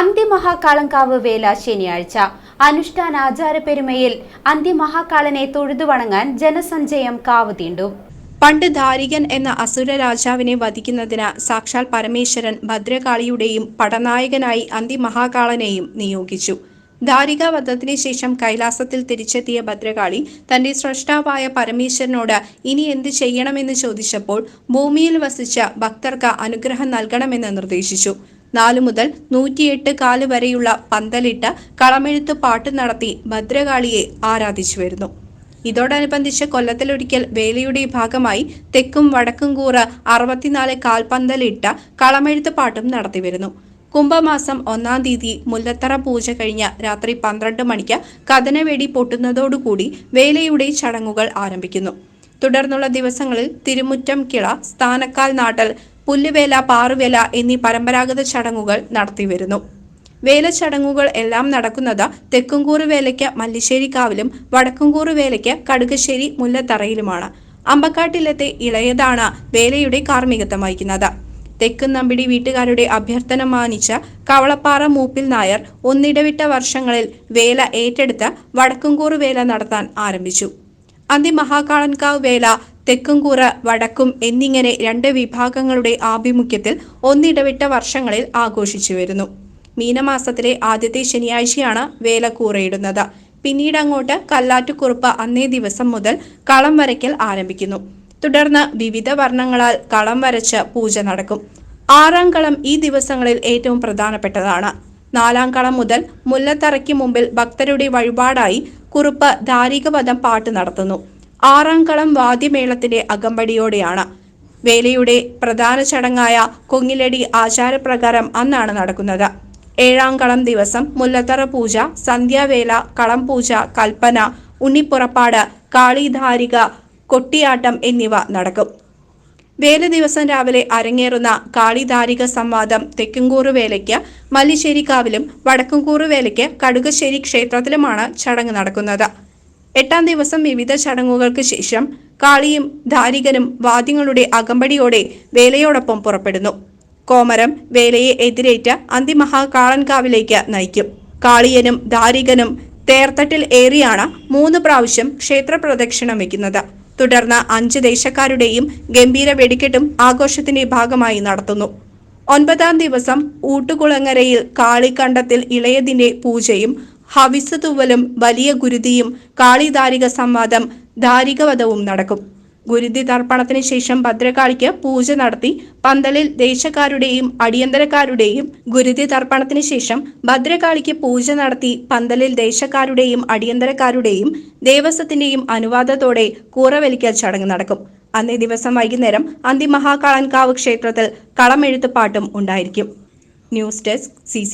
അന്തിമഹാകാളങ്കാവ് വേല ശനിയാഴ്ച അനുഷ്ഠാന ആചാരപ്പെരുമയിൽ അന്തിമഹാകാളനെ തൊഴുതു വണങ്ങാൻ ജനസഞ്ചയം കാവ് തീണ്ടും. പണ്ട് ധാരികൻ എന്ന അസുര രാജാവിനെ വധിക്കുന്നതിന് സാക്ഷാൽ പരമേശ്വരൻ ഭദ്രകാളിയുടെയും പടനായകനായി അന്തിമഹാകാളനെയും നിയോഗിച്ചു. ധാരിക വധത്തിന് ശേഷം കൈലാസത്തിൽ തിരിച്ചെത്തിയ ഭദ്രകാളി തന്റെ സ്രഷ്ടാവായ പരമേശ്വരനോട് ഇനി എന്ത് ചെയ്യണമെന്ന് ചോദിച്ചപ്പോൾ ഭൂമിയിൽ വസിച്ച ഭക്തർക്ക് അനുഗ്രഹം നൽകണമെന്ന് നിർദ്ദേശിച്ചു. നാലു മുതൽ നൂറ്റിയെട്ട് കാൽ വരെയുള്ള പന്തലിട്ട് കളമെഴുത്ത് പാട്ട് നടത്തി ഭദ്രകാളിയെ ആരാധിച്ചു വരുന്നു ഇതോടനുബന്ധിച്ച് കൊല്ലത്തിലൊരിക്കൽ വേലയുടെ ഭാഗമായി തെക്കും വടക്കും കൂറ് അറുപത്തിനാല് കാൽപന്തലിട്ട കളമെഴുത്ത് പാട്ടും നടത്തിവരുന്നു. കുംഭമാസം ഒന്നാം തീയതി മുല്ലത്തറ പൂജ കഴിഞ്ഞ രാത്രി പന്ത്രണ്ട് മണിക്ക് കഥനവേടി പൊട്ടുന്നതോടുകൂടി വേലയുടെ ചടങ്ങുകൾ ആരംഭിക്കുന്നു. തുടർന്നുള്ള ദിവസങ്ങളിൽ തിരുമുറ്റം കിള സ്ഥാനക്കാൽ നാട്ടൽ പുല്ലുവേല പാറുവേല എന്നീ പരമ്പരാഗത ചടങ്ങുകൾ നടത്തിവരുന്നു. വേല ചടങ്ങുകൾ എല്ലാം നടക്കുന്നത് തെക്കുംകൂറ് വേലയ്ക്ക് മല്ലിശ്ശേരിക്കാവിലും വടക്കുംകൂറ് വേലയ്ക്ക് കടുകശ്ശേരി മുല്ലത്തറയിലുമാണ്. അമ്പക്കാട്ടിലത്തെ ഇളയതാണ് വേലയുടെ കാർമ്മികത്വം വഹിക്കുന്നത്. തെക്കൻ നമ്പിടി വീട്ടുകാരുടെ അഭ്യർത്ഥന മാനിച്ച കവളപ്പാറ മൂപ്പിൽ നായർ ഒന്നിടവിട്ട വർഷങ്ങളിൽ വേല ഏറ്റെടുത്ത് വടക്കുംകൂറ് വേല നടത്താൻ ആരംഭിച്ചു. അന്തിമഹാകാളൻകാവ് വേല തെക്കുംകൂറ് വടക്കും എന്നിങ്ങനെ രണ്ട് വിഭാഗങ്ങളുടെ ആഭിമുഖ്യത്തിൽ ഒന്നിടവിട്ട വർഷങ്ങളിൽ ആഘോഷിച്ചു വരുന്നു. മീനമാസത്തിലെ ആദ്യത്തെ ശനിയാഴ്ചയാണ് വേലക്കൂറയിടുന്നത് പിന്നീട് അങ്ങോട്ട് കല്ലാറ്റുകുറുപ്പ് അന്നേ ദിവസം മുതൽ കളം വരയ്ക്കൽ ആരംഭിക്കുന്നു. തുടർന്ന് വിവിധ വർണങ്ങളാൽ കളം വരച്ച് പൂജ നടക്കും. ആറാം കളം ഈ ദിവസങ്ങളിൽ ഏറ്റവും പ്രധാനപ്പെട്ടതാണ്. നാലാം കളം മുതൽ മുല്ലത്തറയ്ക്ക് മുമ്പിൽ ഭക്തരുടെ വഴിപാടായി കുറുപ്പ് ധാരികപദം പാട്ട് നടത്തുന്നു. ആറാം കളം വാദ്യമേളത്തിന്റെ അകമ്പടിയോടെയാണ്. വേലയുടെ പ്രധാന ചടങ്ങായ കൊങ്ങിലടി ആചാരപ്രകാരം അന്നാണ് നടക്കുന്നത്. ഏഴാം കളം ദിവസം മുല്ലത്തറ പൂജ സന്ധ്യാവേല കളം പൂജ കൽപ്പന ഉണ്ണിപ്പുറപ്പാട് കാളിധാരിക കൊട്ടിയാട്ടം എന്നിവ നടക്കും. വേല ദിവസം രാവിലെ അരങ്ങേറുന്ന കാളിധാരിക സംവാദം തെക്കുംകൂറ് വേലയ്ക്ക് മല്ലിശ്ശേരിക്കാവിലും വടക്കുംകൂറ് വേലയ്ക്ക് കടുകശ്ശേരി ക്ഷേത്രത്തിലുമാണ് ചടങ്ങ് നടക്കുന്നത്. എട്ടാം ദിവസം വിവിധ ചടങ്ങുകൾക്ക് ശേഷം കാളിയും ധാരികനും വാദ്യങ്ങളുടെ അകമ്പടിയോടെ വേലയോടൊപ്പം പുറപ്പെടുന്നു. കോമരം വേലയെ എതിരേറ്റ അന്തിമഹാകാളൻകാവിലേക്ക് നയിക്കും. കാളിയനും ധാരികനും തേർത്തട്ടിൽ ഏറിയാണ് മൂന്ന് പ്രാവശ്യം ക്ഷേത്ര പ്രദക്ഷിണം വയ്ക്കുന്നത്. തുടർന്ന് അഞ്ച് ദേശക്കാരുടെയും ഗംഭീര വെടിക്കെട്ടും ആഘോഷത്തിന്റെ ഭാഗമായി നടത്തുന്നു. ഒൻപതാം ദിവസം ഊട്ടുകുളങ്ങരയിൽ കാളിക്കണ്ടത്തിൽ ഇളയതിന്റെ പൂജയും ഹവിസ് വലിയ ഗുരുതിയും കാളിദാരിക സംവാദം ധാരികവധവും നടക്കും. ഗുരുതി തർപ്പണത്തിന് ശേഷം ഭദ്രകാളിക്ക് പൂജ നടത്തി പന്തലിൽ ദേശക്കാരുടെയും അടിയന്തരക്കാരുടെയും ഗുരുതി തർപ്പണത്തിന് ശേഷം ഭദ്രകാളിക്ക് പൂജ നടത്തി പന്തലിൽ ദേശക്കാരുടെയും അടിയന്തരക്കാരുടെയും ദേവസ്വത്തിന്റെയും അനുവാദത്തോടെ കൂറവലിക്കൽ ചടങ്ങ് നടക്കും. അന്നേ ദിവസം വൈകുന്നേരം അന്തിമഹാകാളൻകാവ് ക്ഷേത്രത്തിൽ കളമെഴുത്തുപാട്ടും ഉണ്ടായിരിക്കും. News desk C